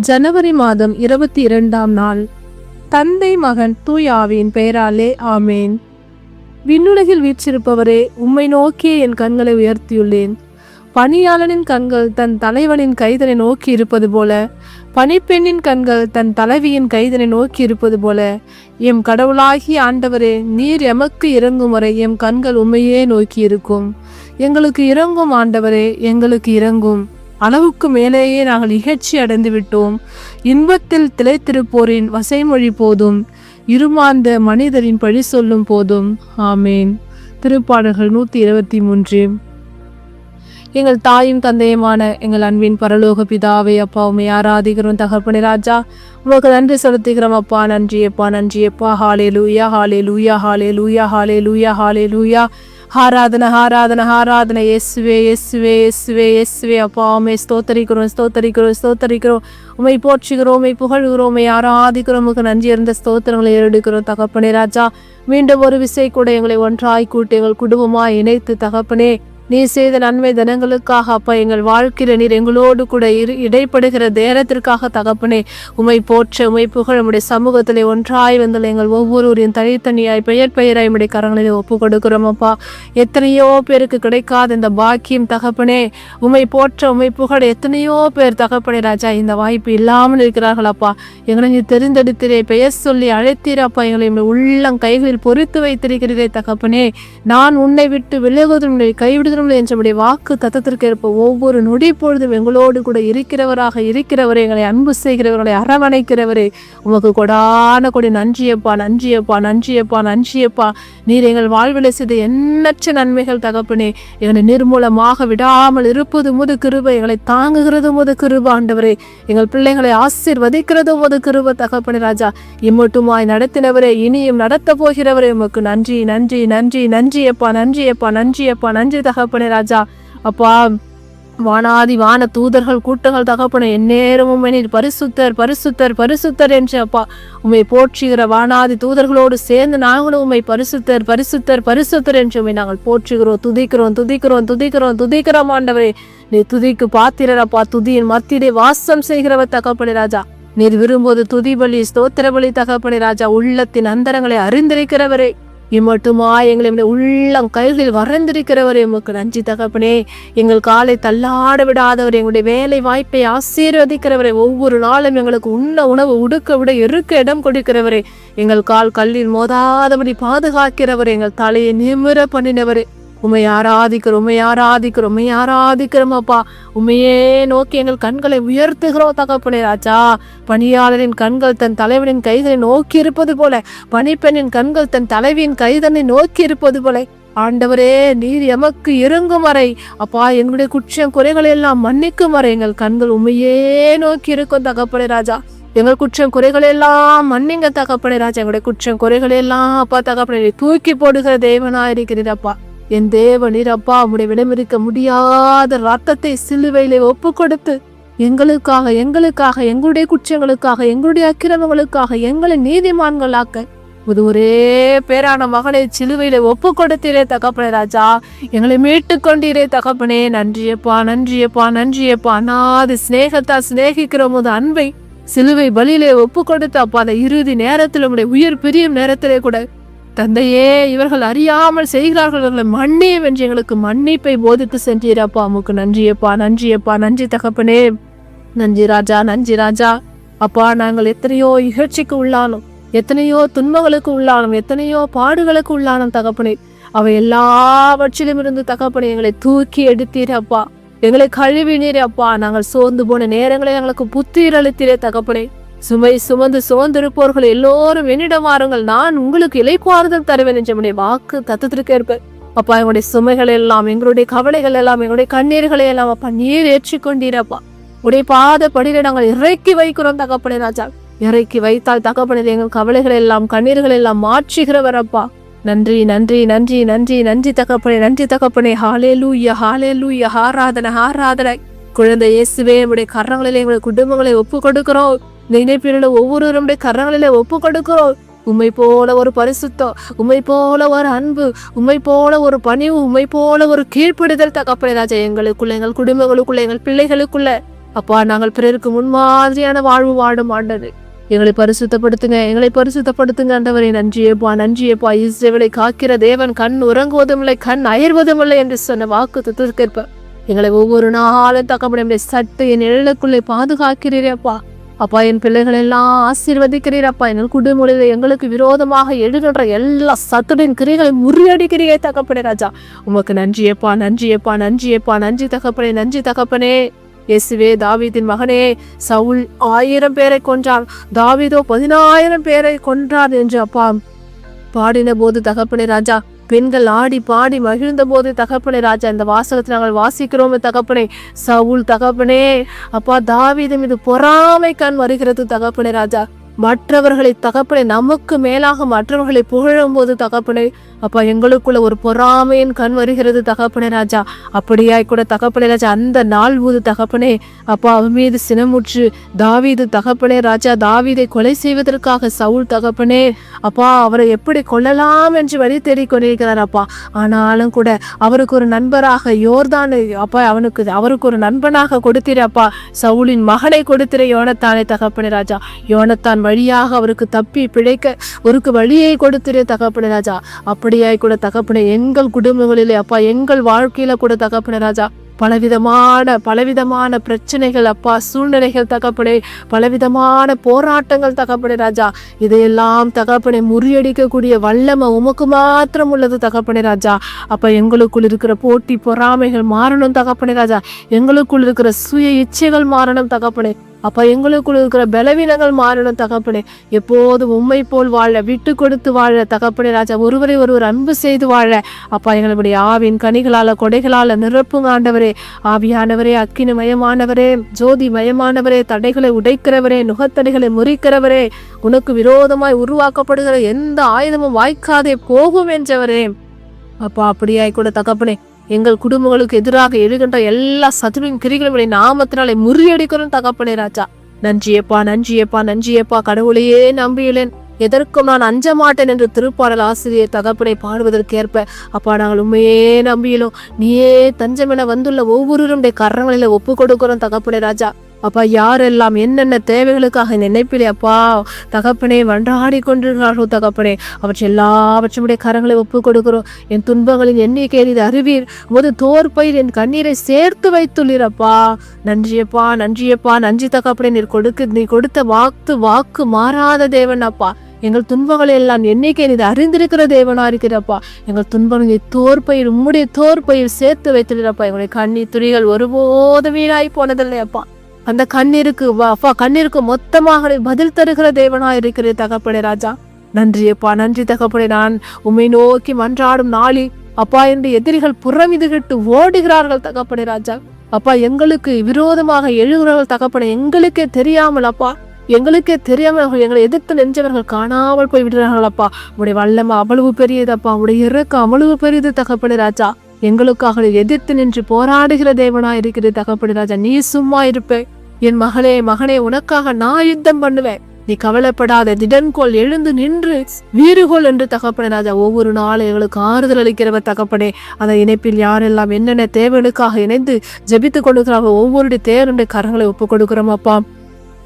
ஜனவரி மாதம் இருபத்தி இரண்டாம் நாள். தந்தை மகன் தூயாவின் பெயராலே ஆமேன். விண்ணுலகில் வீற்றிருப்பவரே உம்மை நோக்கியே என் கண்களை உயர்த்தியுள்ளேன். பணியாளனின் கண்கள் தன் தலைவனின் கைதனை நோக்கி இருப்பது போல பணிப்பெண்ணின் கண்கள் தன் தலைவியின் கைதனை நோக்கி இருப்பது போல எம் கடவுளாகி ஆண்டவரே நீர் எமக்கு இறங்கும் வரை எம் கண்கள் உண்மையே நோக்கி இருக்கும். எங்களுக்கு இறங்கும் ஆண்டவரே எங்களுக்கு இறங்கும். அளவுக்கு மேலேயே நாங்கள் இகழ்ச்சி அடைந்து விட்டோம். இன்பத்தில் திளைத்திருப்போரின் வசைமொழி போதும். இருமாந்த மனிதரின் பழி சொல்லும் போதும். ஆமேன். திருப்பாடல்கள் நூற்றி இருபத்தி மூன்று. எங்கள் தாயும் தந்தையுமான எங்கள் அன்பின் பரலோக பிதாவை அப்பா உண்மை ஆராதிக்கிறோம். தகப்பனே ராஜா உமக்கு நன்றி செலுத்துகிறோம் அப்பா. நன்றி அப்பா நன்றி அப்பா ஹாலே லூயா ஹாலே லூயா ஹாலே லூயா ஹாலே லூயா ஹாலே லூயா ஆராதன ஆராதன ஆராதனை. எஸ்வே எஸ்வே எஸ்வே எஸ்வே அப்பா உமை ஸ்தோத்தரிக்கிறோம் ஸ்தோத்தரிக்கிறோம் ஸ்தோத்தரிக்கிறோம். உமை போற்றுகிறோம் உமை புகழ்கிறோம் உமை ஆராதிக்கிறோம். உமக்கு நன்றி இருந்த ஸ்தோத்திரங்களை எடுக்கிறோம் தகப்பனே. ராஜா மீண்டும் ஒரு விசை கூட எங்களை ஒன்றாய் கூட்டி எங்கள் குடும்பமாக இணைத்து தகப்பனே. நீ செய்த நன்மை தினங்களுக்காக அப்பா எங்கள் வாழ்க்கையில் நீர் எங்களோடு கூட இரு இடைப்படுகிற நேரத்திற்காக தகப்பனே உமை போற்ற உமை புகழ் நம்முடைய சமூகத்தில் ஒன்றாய் வந்துள்ள எங்கள் ஒவ்வொருவரையும் தனித்தனியாய் பெயர் பெயராய் நம்முடைய கரங்களில் ஒப்பு கொடுக்கிறோம் அப்பா. எத்தனையோ பேருக்கு கிடைக்காத இந்த பாக்கியம் தகப்பனே உமை போற்ற உமை புகழ் எத்தனையோ பேர் தகப்பனே ராஜா இந்த வாய்ப்பு இல்லாமல் இருக்கிறார்கள் அப்பா. எங்களை நீ தெரிந்தெடுத்திரே பெயர் சொல்லி அழைத்தீரப்பா எங்களை உள்ளம் கைகளில் பொறித்து வைத்திருக்கிறீரே தகப்பனே. நான் உன்னை விட்டு விலகுவதும் கைவிடுதல் கைவிடுதலும் என்றுடைய வாக்கு தத்தத்திற்கு ஏற்ப ஒவ்வொரு நொடி பொழுதும் எங்களோடு கூட இருக்கிறவராக இருக்கிறவரே எங்களை அன்பு செய்கிறவர்களை அரவணைக்கிறவரே. உமக்கு கொடான கொடி. நன்றியப்பா நன்றியப்பா நன்றியப்பா நன்றியப்பா. நீர் எங்கள் வாழ்வில் செய்த எண்ணற்ற நன்மைகள் தகப்பனே எங்களை நிர்மூலமாக விடாமல் இருப்பது முது கிருபை எங்களை தாங்குகிறது முது கிருப ஆண்டவரே. எங்கள் பிள்ளைகளை ஆசிர்வதிக்கிறது முது கிருப தகப்பனே ராஜா. இம்மட்டுமாய் நடத்தினவரே இனியும் நடத்த போகிறவரே உமக்கு நன்றி நன்றி நன்றி நன்றி யப்பா நன்றி யப்பா நன்றி தகப்பனே ராஜா. அப்பா வானாதி வான தூதர்கள் கூட்டங்கள் தகப்பன எந்நேரமும் நீர் பரிசுத்தர் பரிசுத்தர் பரிசுத்தர் என்று அப்பா. உம்மை போற்றுகிற வானாதி தூதர்களோடு சேர்ந்து நாங்களும் உம்மை பரிசுத்தர் பரிசுத்தர் பரிசுத்தர் என்று உம்மை நாங்கள் போற்றுகிறோம். துதிக்கிறோம் துதிக்கிறோம் துதிக்கிறோம் துதிக்கிறோம் ஆண்டவரே. நீ துதிக்கு பாத்திரப்பா துதியின் மத்தியிலே வாசம் செய்கிறவர் தகப்பனே ராஜா. நீர் விரும்புவது துதி பலி ஸ்தோத்திர பலி தகப்பனே ராஜா. உள்ளத்தின் அந்தரங்களை அறிந்திருக்கிறவரே. இம்மட்டுமா எங்களை உள்ளம் கைகளில் வரைந்திருக்கிறவர் எமக்கு நன்றி தகப்பனே. எங்கள் காலை தள்ளாட விடாதவர் எங்களுடைய வேலை வாய்ப்பை ஆசீர்வதிக்கிறவரே. ஒவ்வொரு நாளும் எங்களுக்கு உண்ண உணவு உடுக்க விட இருக்க இடம் கொடுக்கிறவரே. எங்கள் கால் கல்லில் மோதாதபடி பாதுகாக்கிறவர் எங்கள் தலையை நிமிர பண்ணினவரே. உண்மை ஆராதிக்கிறோம் உமை ஆராதிக்கிறோம் உமை ஆராதிக்கிறோம் அப்பா. நோக்கி எங்கள் கண்களை உயர்த்துகிறோம் தகப்பனே ராஜா. பணியாளரின் கண்கள் தன் தலைவனின் கைகளை நோக்கி இருப்பது போல பணிப்பெண்ணின் கண்கள் தன் தலைவியின் கைதனை நோக்கி இருப்பது போல. ஆண்டவரே நீர் எமக்கு இறங்கும் வரை அப்பா எங்களுடைய குற்றம் குறைகளை எல்லாம் மன்னிக்கும் வரை எங்கள் கண்கள் உண்மையே நோக்கி இருக்கும் தகப்பனே ராஜா. எங்கள் குற்றம் குறைகளெல்லாம் மன்னிங்க தகப்பனே ராஜா. எங்களுடைய குற்றம் குறைகள் எல்லாம் அப்பா தகப்பனே தூக்கி போடுகிற தேவனா இருக்கிறீரப்பா என் தேவனீர் அப்பா உடைய விடமிருக்க முடியாத ரத்தத்தை சிலுவையிலே ஒப்பு கொடுத்து எங்களுக்காக எங்களுக்காக எங்களுடைய குற்றங்களுக்காக எங்களுடைய அக்கிரமங்களுக்காக எங்களை நீதிமான்களாக்க இது ஒரே பேரான மகனை சிலுவையில ஒப்பு கொடுத்தீரே தகப்பனே ராஜா. எங்களை மீட்டு கொண்டீரே தகப்பனே. நன்றியப்பா நன்றியப்பா நன்றியப்பா. அநாது சிநேகத்தா சிநேகிக்கிற போது அன்பை சிலுவை பலியிலே ஒப்பு கொடுத்த அப்பா அந்த இறுதி நேரத்தில் உடைய உயிர் பிரியும் நேரத்திலே கூட தந்தையே இவர்கள் அறியாமல் செய்கிறார்கள் இவர்களை மன்னியும் என்று எங்களுக்கு மன்னிப்பை போதித்து சென்றீரப்பா உமக்கு நன்றியப்பா நன்றியப்பா நன்றி தகப்பனே. நன்றி ராஜா நன்றி ராஜா. அப்பா நாங்கள் எத்தனையோ இகழ்ச்சிக்கு உள்ளானோம் எத்தனையோ துன்பங்களுக்கு உள்ளானோம் எத்தனையோ பாடுகளுக்கு உள்ளானோம் தகப்பனே. அவை எல்லாவற்றிலும் இருந்து தகப்பனே எங்களை தூக்கி எடுத்தீர் அப்பா. எங்களை கழுவினீர் அப்பா. நாங்கள் சோர்ந்து போன நேரங்களை எங்களுக்கு புத்தீர் அளித்தீரே தகப்பனே. சுமை சுமந்து சோர்ந்திருப்பவர்கள் எல்லோரும் என்னிடம் வாருங்கள். நான் உங்களுக்கு இலைக்குவாறுதல் தருவேன் என்ற வாக்கு தத்துவத்திற்கேற்ப அப்பா எங்களுடைய சுமைகள் எல்லாம் எங்களுடைய கவலைகள் எல்லாம் எங்களுடைய கண்ணீர்களை எல்லாம் அப்பா நீர் ஏற்றிக்கொண்டீரப்பா உடைய பாத படியில நாங்கள் இறக்கி வைக்கிறோம் தகப்பனே ராஜா. இறக்கி வைத்தால் தகப்பனே எங்கள் கவலைகள் எல்லாம் கண்ணீர்கள் எல்லாம் மாற்றுகிறவர் அப்பா. நன்றி நன்றி நன்றி நன்றி நன்றி தகப்பனே நன்றி தகப்பனே. ஹாலே லூயா ஹாலே லூயா ஹாராதன ஹாராதன குழந்தை இயேசுவே நம்முடைய கரங்களிலே எங்களுடைய குடும்பங்களை ஒப்பு கொடுக்கிறோம் இந்த இணைப்பிலுள்ள ஒவ்வொருவருடைய கரங்களில ஒப்பு கொடுக்கிறோம் உம்மை போல ஒரு பரிசுத்தம் உம்மை போல ஒரு அன்பு உம்மை போல ஒரு பணிவு உம்மை போல ஒரு கீழ்ப்பிடுதல் தகப்பனே ராஜா எங்களுக்குள்ள எங்கள் குடும்பங்களுக்குள்ள எங்கள் பிள்ளைகளுக்குள்ள. அப்பா நாங்கள் பிறருக்கு முன்மாதிரியான வாழ்வு வாடும் ஆண்டது எங்களை பரிசுத்தப்படுத்துங்க எங்களை பரிசுத்தப்படுத்துங்க ஆண்டவரே. நன்றியேப்பா நன்றியேப்பா இஸ்ரேவலை காக்கிற தேவன் கண் உறங்குவதும் இல்லை கண் அயர்வதும் இல்லை என்று சொன்ன வாக்கு தத்துவத்திற்கேற்ப. எங்களை ஒவ்வொரு நாளும் தக்கப்பட சட்டையின் என் நிழலுக்குள்ளே அப்பா என் பிள்ளைகள் எல்லாம் ஆசீர்வதிக்கிறீரப்பா எங்கள் குடும்பத்தில் எங்களுக்கு விரோதமாக எழுகின்ற எல்லா சத்துடன் கிரிகளை முறியடிக்கிறீரே தகப்பனே ராஜா. உமக்கு நன்றியப்பா நன்றியப்பா நன்றியப்பா நன்றி தகப்பனே நன்றி தகப்பனே. இயேசுவே தாவீதின் மகனே சவுல் ஆயிரம் பேரை கொன்றான். தாவீதோ பதினாயிரம் பேரை கொன்றார் என்று அப்பா பாடின போது தகப்பனே ராஜா பெண்கள் ஆடி பாடி மகிழ்ந்த போது தகப்பனை ராஜா இந்த வாசகத்தை நாங்கள் வாசிக்கிறோம் தகப்பனே. சவுல் தகப்பனே அப்பா தாவிதம் இது பொறாமை கண் வருகிறது தகப்பனை ராஜா. மற்றவர்களை தகப்பனை நமக்கு மேலாக மற்றவர்களை புகழும் போது தகப்பனே அப்பா எங்களுக்குள்ள ஒரு பொறாமையின் கண் வருகிறது தகப்பனே ராஜா. அப்படியாய் கூட தகப்பனே ராஜா அந்த நாள் ஊது தகப்பனே அப்பா அவன் மீது சினமுற்று தாவீது தகப்பனே ராஜா தாவீதை கொலை செய்வதற்காக சவுல் தகப்பனே அப்பா அவரை எப்படி கொள்ளலாம் என்று வழி தேடிக் கொண்டிருக்கிறார் அப்பா. ஆனாலும் கூட அவருக்கு ஒரு நண்பராக யோர்தான் அப்பா அவனுக்கு அவருக்கு ஒரு நண்பனாக கொடுத்திரு அப்பா. சவுலின் மகனை கொடுத்திரு யோனத்தானே தகப்பனே ராஜா. யோனத்தான் வழியாக அவருக்கு தப்பி பிழைக்க ஒருக்கு வழியை கொடுத்திரு தகப்பன ராஜா. அப்படியாய் கூட தகப்பன எங்கள் குடும்பங்களிலே அப்பா எங்கள் வாழ்க்கையில கூட தகப்பன ராஜா. பலவிதமான பலவிதமான பிரச்சனைகள் அப்பா சூழ்நிலைகள் தகப்படை பலவிதமான போராட்டங்கள் தகப்படை ராஜா. இதையெல்லாம் தகப்பனை முறியடிக்கக்கூடிய வல்லமை உமக்கு மாத்திரம் உள்ளது தகப்பனை ராஜா. அப்ப எங்களுக்குள் இருக்கிற போட்டி பொறாமைகள் மாறணும் தகப்பனை ராஜா. எங்களுக்குள் இருக்கிற சுய இச்சைகள் மாறணும் தகப்பனை. அப்போ எங்களுக்குள் இருக்கிற பலவீனங்கள் மாறணும் தகப்பனே. எப்போது உண்மை போல் வாழ விட்டு கொடுத்து வாழ தகப்பனே ராஜா ஒருவரை ஒருவர் அன்பு செய்து வாழ. அப்பா எங்களுடைய ஆவின் கனிகளால் கொடைகளால் நிரப்புங்க ஆண்டவரே. ஆவியானவரே அக்கினி மயமானவரே ஜோதி மயமானவரே தடைகளை உடைக்கிறவரே நுகத்தடைகளை முறிக்கிறவரே. உனக்கு விரோதமாய் உருவாக்கப்படுகிற எந்த ஆயுதமும் வாய்க்காதே போகும் என்றவரே. அப்பா அப்படியாய் கூட தகப்பனே. எங்கள் குடும்பங்களுக்கு எதிராக எழுகின்ற எல்லா சத்துருவின் கிரிகளுடைய நாமத்தினாலே முறியடிக்கிறோம் தகப்பனே ராஜா. நன்றியப்பா நன்றியப்பா நன்றியப்பா கடவுளையே நம்பியுள்ளேன். எதற்கும் நான் அஞ்ச மாட்டேன் என்று திருப்பாடல் ஆசிரியர் தகப்பனை பாடுவதற்கேற்ப அப்பா நாங்கள் உண்மையே நம்பியிலும் நீயே தஞ்சமென வந்துள்ள ஒவ்வொருவருடைய கரங்களில ஒப்பு கொடுக்கிறோம் தகப்பனே ராஜா. அப்பா யாரெல்லாம் என்னென்ன தேவைகளுக்காக நினைப்பிலே அப்பா தகப்பனே வண்டாடி கொண்டிருக்கிறார்களோ தகப்பனே அவற்றை எல்லாவற்றுடைய கரங்களை ஒப்பு கொடுக்கிறோம். என் துன்பங்களின் எண்ணிக்கை இது அறிவீர். போது தோற்பயிர் என் கண்ணீரை சேர்த்து வைத்துள்ளீரப்பா நன்றியப்பா நன்றியப்பா நன்றி தகப்பனே நீர் கொடுக்க நீ கொடுத்த வாக்கு வாக்கு மாறாத தேவன் அப்பா. எங்கள் துன்பங்களை எல்லாம் எண்ணிக்கை நீ அறிந்திருக்கிற தேவனா இருக்கிறப்பா எங்கள் துன்பங்களை தோற்பயிர் உம்முடைய தோற்பயிர் சேர்த்து வைத்துள்ளப்பா எங்களுடைய கண்ணி துணிகள் ஒருபோதும் வீணாய் போனதில்லையப்பா அந்த கண்ணீருக்கு வா- அப்பா கண்ணீருக்கு மொத்தமாக பதில் தருகிற தேவனா இருக்கிற தகப்படை ராஜா நன்றியப்பா நன்றி தகப்படை நான் உம்மை நோக்கி மன்றாடும் நாளில் அப்பா என்று எதிரிகள் புறமிதுகிட்டு ஓடுகிறார்கள் தகப்படை ராஜா. அப்பா எங்களுக்கு விரோதமாக எழுகிறவர்கள் தகப்படை எங்களுக்கே தெரியாமல் அப்பா எங்களுக்கே தெரியாமல் அவர்கள் எங்களை எதிர்த்து நெஞ்சவர்கள் காணாமல் போய் விடுறார்கள் அப்பா. உடைய வல்லமை அவ்வளவு பெரியதப்பா உடைய இறக்கம் அவ்வளவு பெரியது தகப்படை ராஜா. எங்களுக்காக எதிர்த்து நின்று போராடுகிற தேவனா இருக்கிறது தகப்படி ராஜா நீ சும்மா இருப்பே. என் மகளே மகனே உனக்காக நான் யுத்தம் பண்ணுவேன். நீ கவலைப்படாத திடன்கோள் எழுந்து நின்று வீறுகோள் என்று தகப்பனே ராஜா ஒவ்வொரு நாளும் எங்களுக்கு ஆறுதல் அளிக்கிறவர் தகப்பனே. அந்த இணைப்பில் யாரெல்லாம் என்னென்ன தேவைகளுக்காக இணைந்து ஜெபித்து கொடுக்கிறாங்க ஒவ்வொருடைய தேவனுடைய கரங்களை ஒப்பு கொடுக்கிறோம் அப்பா.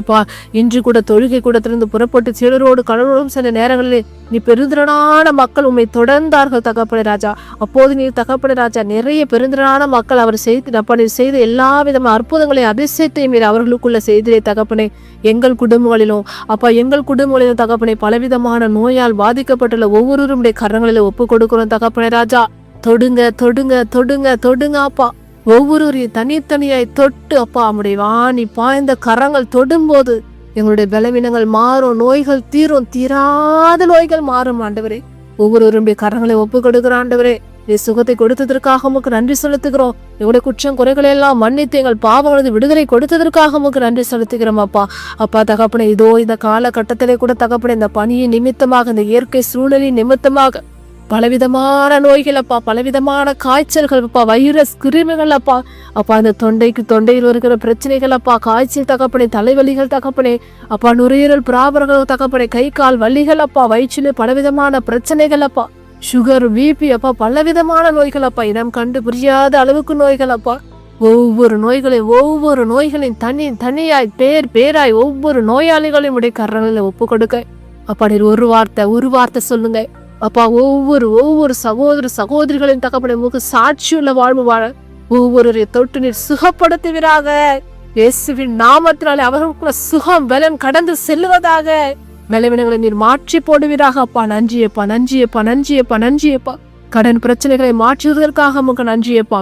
அப்பா இன்று கூட தொழுகை கூடத்திலிருந்து புறப்பட்டு சிலரோடு கடலோடும் சில நேரங்களில் நீ பெருந்திரனான மக்கள் உண்மை தொடர்ந்தார்கள் தகப்பன ராஜா. அப்போது நீ தகப்பன ராஜா நிறைய பெருந்திரனான மக்கள் அவர் செய்து அப்பா நீர் செய்த எல்லா விதமான அற்புதங்களை அதிசயத்தையும் மீறி அவர்களுக்குள்ள செய்திலே தகப்பனே எங்கள் குடும்பங்களிலும் அப்பா எங்கள் குடும்பங்களிலும் தகப்பனை பலவிதமான நோயால் பாதிக்கப்பட்டுள்ள ஒவ்வொருவருடைய கரங்களில ஒப்பு கொடுக்கிறோம் தகப்பனே ராஜா. தொடுங்க தொடுங்க தொடுங்க தொடுங்க அப்பா. ஒவ்வொருவரையும் தனித்தனியாய் தொட்டு அப்பா நம்முடைய வாணி பாய்ந்த கரங்கள் தொடும்போது எங்களுடைய பலவீனங்கள் மாறும் நோய்கள் தீரும் தீராத நோய்கள் மாறும் ஆண்டவரே. ஒவ்வொருவருடைய கரங்களை ஒப்பு கொடுக்கிற ஆண்டவரே. நீ சுகத்தை கொடுத்ததற்காக உமக்கு நன்றி செலுத்துகிறோம். எங்களுடைய குற்றம் குறைகளை எல்லாம் மன்னித்து எங்கள் பாவங்களது விடுதலை கொடுத்ததற்காக உமக்கு நன்றி செலுத்துகிறோம் அப்பா. அப்பா தகப்பனே இதோ இந்த காலகட்டத்திலே கூட தகப்பனை இந்த பணியின் நிமித்தமாக இந்த இயற்கை சூழலின் நிமித்தமாக பலவிதமான நோய்கள் அப்பா பலவிதமான காய்ச்சல்கள் அப்பா வைரஸ் கிருமிகள் அப்பா அப்பா அந்த தொண்டைக்கு தொண்டையில் இருக்கிற பிரச்சனைகள் அப்பா காய்ச்சல் தகப்பனே தலைவலிகள் தகப்பனே அப்பா நுரையீரல் பிராபர்கள் தகப்பனே கை கால் வலிகள் அப்பா வயிற்றிலே பலவிதமான பிரச்சனைகள் அப்பா சுகர் பிபி அப்பா பலவிதமான நோய்கள் அப்பா இனம் கண்டு புரியாத அளவுக்கு நோய்கள் அப்பா ஒவ்வொரு நோய்களையும் ஒவ்வொரு நோய்களையும் தனி தனியாய் பேர் பேராய் ஒவ்வொரு நோயாளிகளையும் உடைய கரங்களில் ஒப்பு கொடுக்க அப்படி ஒரு வார்த்தை ஒரு வார்த்தை சொல்லுங்க. அப்பா ஒவ்வொரு ஒவ்வொரு சகோதர சகோதரிகளின் தகப்பனை முக சாட்சியுள்ள வாழ்வு வாழ ஒவ்வொருவரை தொட்டு நீர் சுகப்படுத்துவீராக. இயேசுவின் நாமத்தினாலே அவர்களுக்குள்ள சுகம் பலம் கடந்து செல்லுவதாக. பலவீனங்களை நீர் மாற்றி போடுவீராக அப்பா. நன்றியப்பா நன்றியப்பா நன்றியப்பா நன்றியப்பா கடன் பிரச்சனைகளை மாற்றுவதற்காக உமக்கு நன்றியப்பா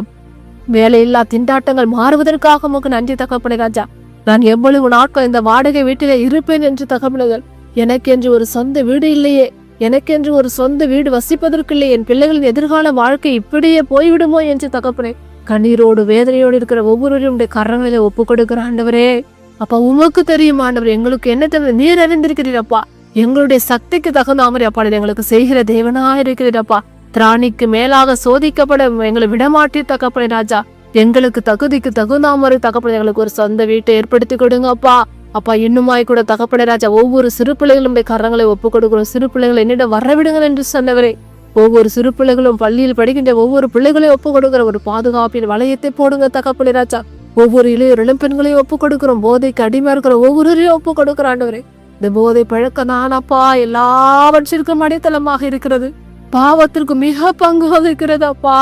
வேலையில்லா திண்டாட்டங்கள் மாறுவதற்காக உமக்கு நன்றி தகப்பனை ராஜா. நான் எவ்வளவு நாட்கள் இந்த வாடகை வீட்டிலே இருப்பேன் என்று தகப்பனுகள் எனக்கென்று ஒரு சொந்த வீடு இல்லையே. எனக்கென்று ஒரு சொந்த வீடு வசிப்பதற்கில்லை. என் பிள்ளைகளின் எதிர்கால வாழ்க்கை இப்படியே போய்விடுமோ என்று தகப்பனே. கண்ணீரோடு வேதனையோடு இருக்கிற ஒவ்வொருவரையும் உடைய கரங்களிலே ஒப்பு கொடுக்கிற ஆண்டவரே. அப்பா உமக்கு தெரியும் ஆண்டவர் எங்களுக்கு என்ன தேவை நீர் அறிந்திருக்கிறீரப்பா எங்களுடைய சக்திக்கு தகுந்த மாதிரி அப்பா எங்களுக்கு செய்கிற தேவனா இருக்கிறீரப்பா திராணிக்கு மேலாக சோதிக்கப்பட எங்களை விடமாட்டி தகப்பனே ராஜா. எங்களுக்கு தகுதிக்கு தகுந்த மாதிரி தகப்பனே எங்களுக்கு ஒரு சொந்த வீட்டை ஏற்படுத்தி கொடுங்கப்பா அப்பா இன்னுமாய் கூட தகப்பன ராஜா ஒவ்வொரு சிறு பிள்ளைகளும் கரங்களை ஒப்பு கொடுக்கிறோம். சிறு பிள்ளைகளை என்னிடம் வரவிடுங்கள் என்று சொன்னவரே. ஒவ்வொரு சிறு பிள்ளைகளும் பள்ளியில் படிக்கின்ற ஒவ்வொரு பிள்ளைகளையும் ஒப்பு கொடுக்கிற ஒரு பாதுகாப்பின் வளையத்தை போடுங்க தகப்பன ராஜா. ஒவ்வொரு இளையோர் இளம்பெண்களையும் ஒப்பு கொடுக்கிறோம். போதைக்கு அடிமை இருக்கிற ஒவ்வொருவரையும் ஒப்பு கொடுக்கிறாண்டவரே இந்த போதை பழக்கம் தானப்பா எல்லாவற்றிற்கும் அடித்தளமாக இருக்கிறது. பாவத்திற்கு மிக பங்கு வகிக்கிறது? அப்பா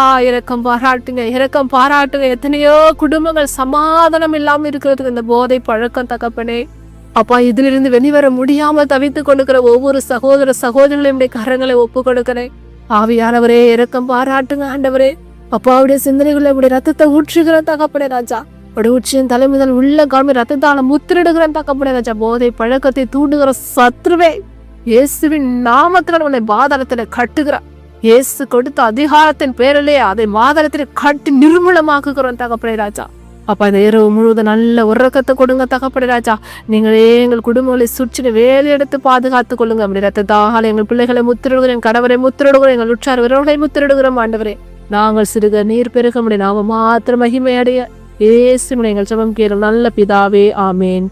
பாராட்டுங்க இறக்கம் பாராட்டுங்க. எத்தனையோ குடும்பங்கள் சமாதானம் இல்லாமல் இருக்கிறதுக்கு இந்த போதை பழக்கம் தகப்பனே. அப்பா இதிலிருந்து வெளிவர முடியாமல் தவித்து கொடுக்கிற ஒவ்வொரு சகோதர சகோதரிகளையும் கரங்களை ஒப்பு கொடுக்கிறேன். ஆவியானவரே இறக்கம் பாராட்டுங்க ஆண்டவரே. அப்பாவுடைய சிந்தனைகளை இப்படி ரத்தத்தை ஊற்றுகிற தகப்பனே ராஜா. அப்படி உச்சியின் தலைமுதல் உள்ள காமி ரத்தத்தால முத்திரிடுகிற தகப்பனே ராஜா. போதை பழக்கத்தை தூண்டுகிற சத்ருவே. இயேசுவின் நாமத்தில் உன்னை பாதாளத்துல கட்டுகிறார் இயேசு கொடுத்த அதிகாரத்தின் பேரிலே அதை மாதாளத்தில் கட்டி நிர்மூலமாக்குகிறோம் தகப்படை ராஜா. அப்பா இந்த இரவு முழுவதும் நல்ல உறக்கத்தை கொடுங்க தகப்படை ராஜா. நீங்களே எங்கள் குடும்பங்களை சுற்றின வேலை எடுத்து பாதுகாத்துக் கொள்ளுங்க. அப்படி ரத்தத்தால் எங்கள் பிள்ளைகளை முத்திரிடுகிறேன் கணவரை முத்திரிடுகிறோம் எங்கள் உற்றார் உறவுகளை முத்திரிடுகிறோம் ஆண்டவரே. நாங்கள் சிறுக நீர் பெருக முடியும் நாம மாத்திர மகிமையடைய. ஏசு எங்கள் சமம் கேளும் நல்ல பிதாவே ஆமேன்.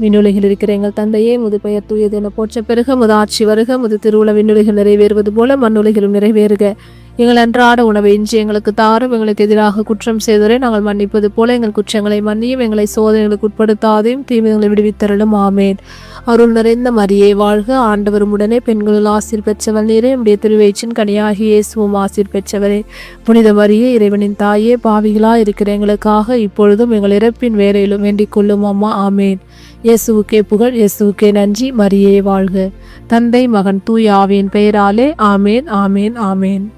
விண்ணுலகில் இருக்கிற எங்கள் தந்தையே முது பெயர் தூயது என போற்ற பெருக முது ஆட்சி வருக முது திருவுள விண்ணுலகில் நிறைவேறுவது போல மண்ணுலகிலும் நிறைவேறுக. எங்கள் அன்றாட உணவை. இன்றி எங்களுக்கு தாரும் எங்களுக்கு எதிராக குற்றம் செய்தவரை நாங்கள் மன்னிப்பது போல எங்கள் குற்றங்களை மன்னியும் எங்களை சோதனைகளுக்கு உட்படுத்தாதையும் தீமைகளை விடுவித்தரலும் ஆமேன். அருள் நிறைந்த மரியே வாழ்க ஆண்டவரும் உடனே பெண்களில் ஆசிர் பெற்றவள் நீரே. உடைய திருவயிற்றின் கனியாகி இயேசுவும் ஆசிர் பெற்றவரே. புனித மரியே இறைவனின் தாயே பாவிகளாக இருக்கிற எங்களுக்காக இப்பொழுதும் எங்கள் இறப்பின் வேலையிலும் வேண்டிக் கொள்ளும் அம்மா. ஆமேன். இயேசுவுக்கே புகழ் இயேசுவுக்கே நன்றி. மரியே வாழ்க. தந்தை மகன் தூய் ஆவியின் பெயராலே. ஆமேன் ஆமேன் ஆமேன்.